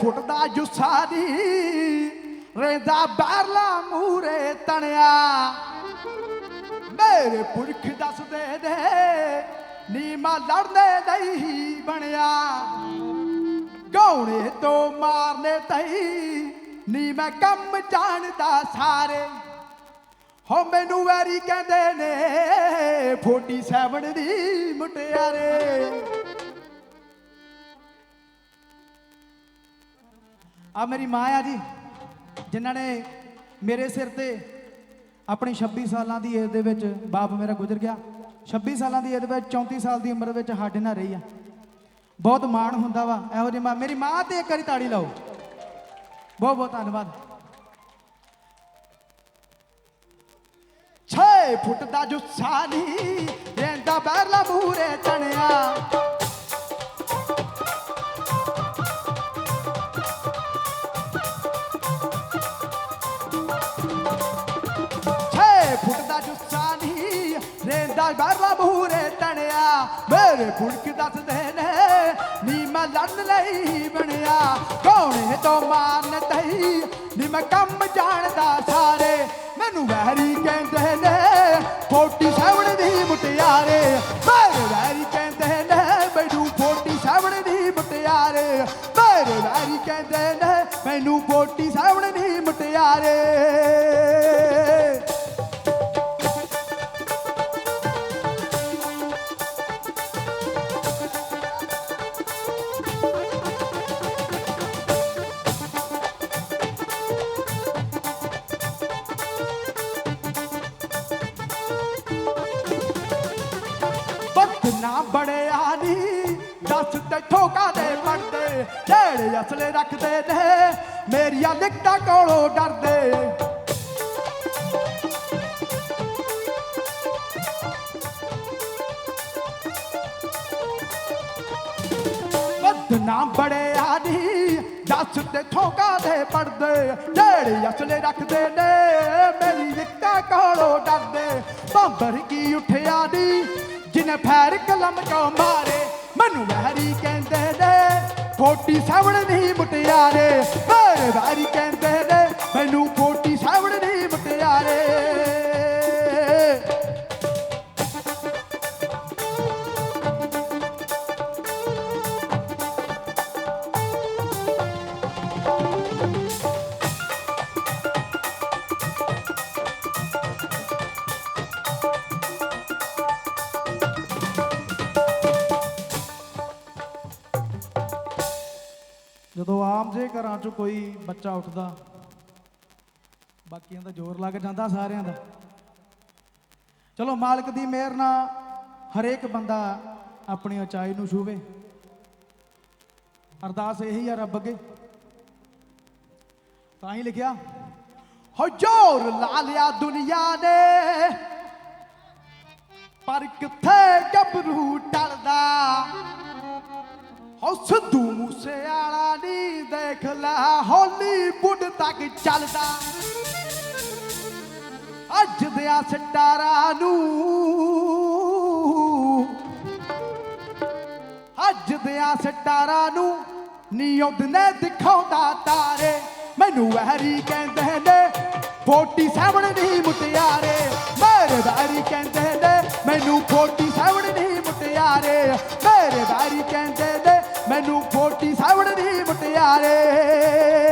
ਫੁੱਟਦਾ ਜੁੱਸਾ ਦੀ, ਰਹਿੰਦਾ ਬਾਹਰਲਾ ਮੂਰੇ ਤਣਿਆ। ਮੇਰੇ ਪੁਰਖ ਦੱਸਦੇ ਨੇ ਨੀ ਲੜਨੇ ਨਹੀਂ ਬਣਿਆ। ਗਾਉਣੇ ਤੋਂ ਮਾਰਨੇ ਤਈ, ਨੀ ਮੈਂ ਕੰਮ ਜਾਣਦਾ ਸਾਰੇ। ਹੋ ਮੈਨੂੰ ਵੈਰੀ ਕਹਿੰਦੇ ਨੇ 47 ਦੀ ਮੁਟਿਆਰੇ। ਆ ਮੇਰੀ ਮਾਂ ਆ ਜੀ, ਜਿਨ੍ਹਾਂ ਨੇ ਮੇਰੇ ਸਿਰ ਤੇ ਆਪਣੀ 26 ਸਾਲਾਂ ਦੀ ਏਜ ਦੇ ਵਿੱਚ ਬਾਪ ਮੇਰਾ ਗੁਜ਼ਰ ਗਿਆ। 26 ਸਾਲਾਂ ਦੀ ਏਜ ਵਿੱਚ 34 ਸਾਲ ਦੀ ਉਮਰ ਵਿੱਚ ਸਾਡੇ ਨਾਲ ਰਹੀ ਆ। ਬਹੁਤ ਮਾਣ ਹੁੰਦਾ ਵਾ, ਇਹੋ ਜਿਹੀ ਮਾਂ। ਮੇਰੀ ਮਾਂ ਤੇ ਇੱਕ ਵਾਰੀ ਤਾੜੀ ਲਾਓ। ਬਹੁਤ ਬਹੁਤ ਧੰਨਵਾਦ। 6 ਫੁੱਟ ਦਾ ਜੁੱਸਾ ਨਹੀਂ, ਰਹਿੰਦਾ ਬਹਿਰਲਾ ਮੂਰੇ ਚਣਿਆ। ਰਹਿੰਦਾ ਬਹਿਰਲਾ ਮੂਰੇ ਤਣਿਆ। ਮੇਰੇ ਫੁੜਕ ਦੱਸਦੇ ਨੇ, ਨੀ ਮੈਂ ਲੜਨ ਲਈ ਬਣਿਆ। ਕੌਣੇ ਤੋਂ ਮਾਰਨ ਤਈ ਨੀ ਮੈਂ ਕੰਮ ਜਾਣਦਾ ਸਾਰੇ। ਮੈਨੂੰ ਵਹਿਰੀ ਕਹਿੰਦੇ ਨੇ, ਫੋਟੀ ਸੈਵਣ ਦੀ ਮੁਟਿਆਰੇ। ਮੇਰੇ ਵਹਿਰੀ ਕਹਿੰਦੇ ਨੇ, ਮੈਨੂੰ ਫੋਟੀ ਸੈਵਣ ਦੀ ਮੁਟਿਆਰੇ। ਮੇਰੇ ਵਹਿਰੀ ਕਹਿੰਦੇ ਨੇ, ਮੈਨੂੰ ਫੋਟੀ ਸੈਵਣ ਦੀ ਮੁਟਿਆਰੇ। ਨਾ ਬੜਿਆ ਨੀ। ਦੱਸ ਤੇ ਠੋਕਾ ਦੇ ਪੜਦੇ ਜਿਹੜੇ ਅਸਲੇ ਰੱਖਦੇ ਨੇ, ਮੇਰੀਆਂ ਲਿਖਤਾਂ ਕੋਲੋਂ ਡਰਦੇ। ਵਕਤ ਨਾ ਬੜੇ ਨੀ ਦੱਸ ਤੇ ਠੋਕਾ ਦੇ ਪੜਦੇ ਜਿਹੜੇ ਅਸਲੇ ਰੱਖਦੇ ਨੇ, ਮੇਰੀ ਲਿਖਤਾਂ ਕੋਲੋਂ ਡਰਦੇ। ਬੰਬਰ ਕੀ ਉੱਠਿਆ ਨੀ ਫੈਰ ਕਲਮ ਚੋਂ ਮਾਰੇ? ਮੈਨੂੰ ਵਹਿਰੀ ਕਹਿੰਦੇ ਨੇ ਕੋਟੀ ਸਾਵਣ ਨਹੀਂ ਮੁਟਿਆਰੇ ਪਰ ਵਾਰੀ ਕਹਿੰਦੇ ਨੇ ਜਦੋਂ ਆਮ ਜੇ ਘਰਾਂ 'ਚ ਕੋਈ ਬੱਚਾ ਉੱਠਦਾ, ਬਾਕੀਆਂ ਦਾ ਜ਼ੋਰ ਲੱਗ ਜਾਂਦਾ ਸਾਰਿਆਂ ਦਾ। ਚਲੋ ਮਾਲਕ ਦੀ ਮਿਹਰ ਨਾਲ ਹਰੇਕ ਬੰਦਾ ਆਪਣੀ ਉਚਾਈ ਨੂੰ ਛੂਵੇ। ਅਰਦਾਸ ਇਹੀ ਆ ਰੱਬ ਅੱਗੇ। ਤਾਂ ਹੀ ਲਿਖਿਆ ਹੋ ਜੋਰ ਲਾ ਲਿਆ ਦੁਨੀਆ ਨੇ, ਪਰ ਕਿੱਥੇ ਗੱਭਰੂ ਟਲਦਾ ਹੋ ਸਿੱਧੂ ਮੂਸੇਵਾਲਾ ਨਹੀਂ ਦੇਖ ਲੈ ਹਾਲੀਵੁੱਡ ਤੱਕ ਚੱਲਦਾ। ਅੱਜ ਦਿਆਂ ਸਟਾਰਾਂ ਨੂੰ, ਅੱਜ ਦਿਆਂ ਸਟਾਰਾਂ ਨੂੰ ਨੀਉਂਦ ਨੇ ਦਿਖਾਉਂਦਾ ਤਾਰੇ। ਮੈਨੂੰ ਵਹਿਰੀ ਕਹਿੰਦੇ ਨੇ 47 ਨਹੀਂ ਮੁਟਿਆਰੇ। ਮੇਰੇ ਵਹਿਰੀ ਕਹਿੰਦੇ ਨੇ, ਮੈਨੂੰ 47 ਨਹੀਂ ਮੁਟਿਆਰੇ। ਫੋਟੀ ਸਾਵੜ ਦੀ ਮੁਟਿਆਰੇ।